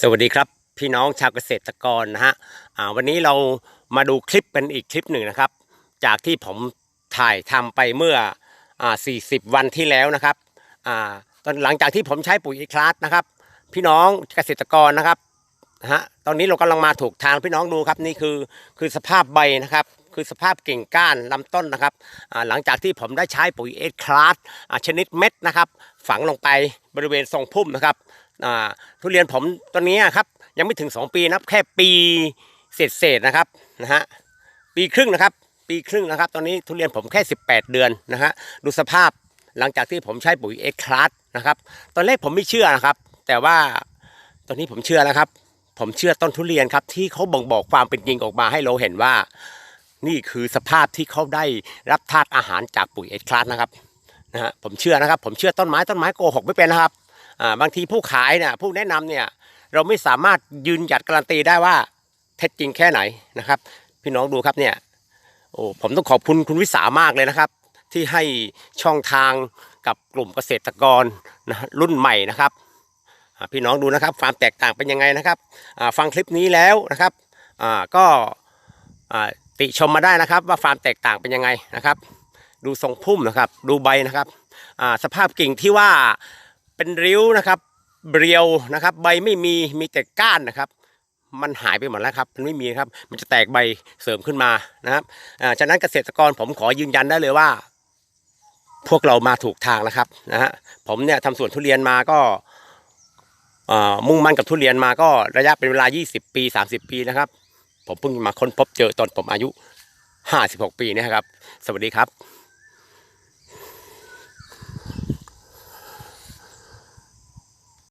สวัสดีครับ พี่น้องชาวเกษตรกรนะฮะอ่าวันนี้เรามาดูคลิปเป็นอีกคลิปหนึ่งนะครับ จากที่ผมถ่ายทำไปเมื่ออ่า40 วันที่แล้วนะครับอ่าตอนหลังจากที่ผมใช้ปุ๋ยอีคลาสนะครับ พี่น้องเกษตรกรนะครับฮะตอนนี้เรากำลังมาถูกทางพี่น้องดูครับนี่คือคือสภาพใบนะครับ คือสภาพกิ่งก้านลำต้นนะครับหลังจากที่ผมได้ใช้ปุ๋ยเอคลาสชนิดเม็ดนะครับ ฝังลงไปบริเวณทรงพุ่มนะครับ ทุเรียนผมตอนนี้ครับ ยังไม่ถึง 2 ปีนะครับแค่ปีเศษๆนะครับนะฮะปีครึ่งนะครับ ปีครึ่งนะครับ ตอนนี้ทุเรียนผมแค่ 18 เดือนนะฮะดูสภาพหลังจากที่ผมใช้ปุ๋ยเอ็กคลาสนะครับ ตอนแรกผมไม่เชื่อนะครับ แต่ว่าตอนนี้ผมเชื่อแล้วครับ ผมเชื่อต้นทุเรียนครับ ที่เขาบ่งบอกความเป็นจริงออกมาให้เราเห็นว่า นี่คือสภาพที่เขาได้รับธาตุอาหารจากปุ๋ยเอ็กคลาสนะครับนะฮะผมเชื่อนะครับ ผมเชื่อต้นไม้ต้นไม้โกหกไม่เป็นนะครับ บางทีผู้ขายเนี่ยผู้แนะนำเนี่ยเราไม่สามารถยืนหยัดการันตีได้ว่าเท็จจริงแค่ไหนนะครับ พี่น้องดูครับเนี่ยโอ้ผมต้องขอบคุณคุณวิสามากเลยนะครับ ที่ให้ช่องทางกับกลุ่มเกษตรกรนะรุ่นใหม่นะครับพี่น้องดูนะครับความแตกต่างเป็นยังไงนะครับฟังคลิปนี้แล้วนะครับก็ติชมมาได้นะครับ ว่าความแตกต่างเป็นยังไงนะครับ ดูทรงพุ่มนะครับ ดูใบนะครับสภาพกิ่งที่ว่า เป็นริ้วนะครับ เรียวนะครับ ใบไม่มีมีแต่ก้านนะครับ มันหายไปหมดแล้วครับมันไม่มีครับ มันจะแตกใบเสริมขึ้นมานะครับอ่าฉะนั้นเกษตรกรผมขอยืนยันได้เลยว่า พวกเรามาถูกทางนะครับนะฮะผมเนี่ยทำสวนทุเรียนมาก็อ่ามุ่งมั่นกับทุเรียนมาก็ระยะเป็นเวลา 20 ปี 30 ปีนะครับ ผมเพิ่งมาค้นพบเจอตอนผมอายุ 56 ปีนยครับ สวัสดีครับ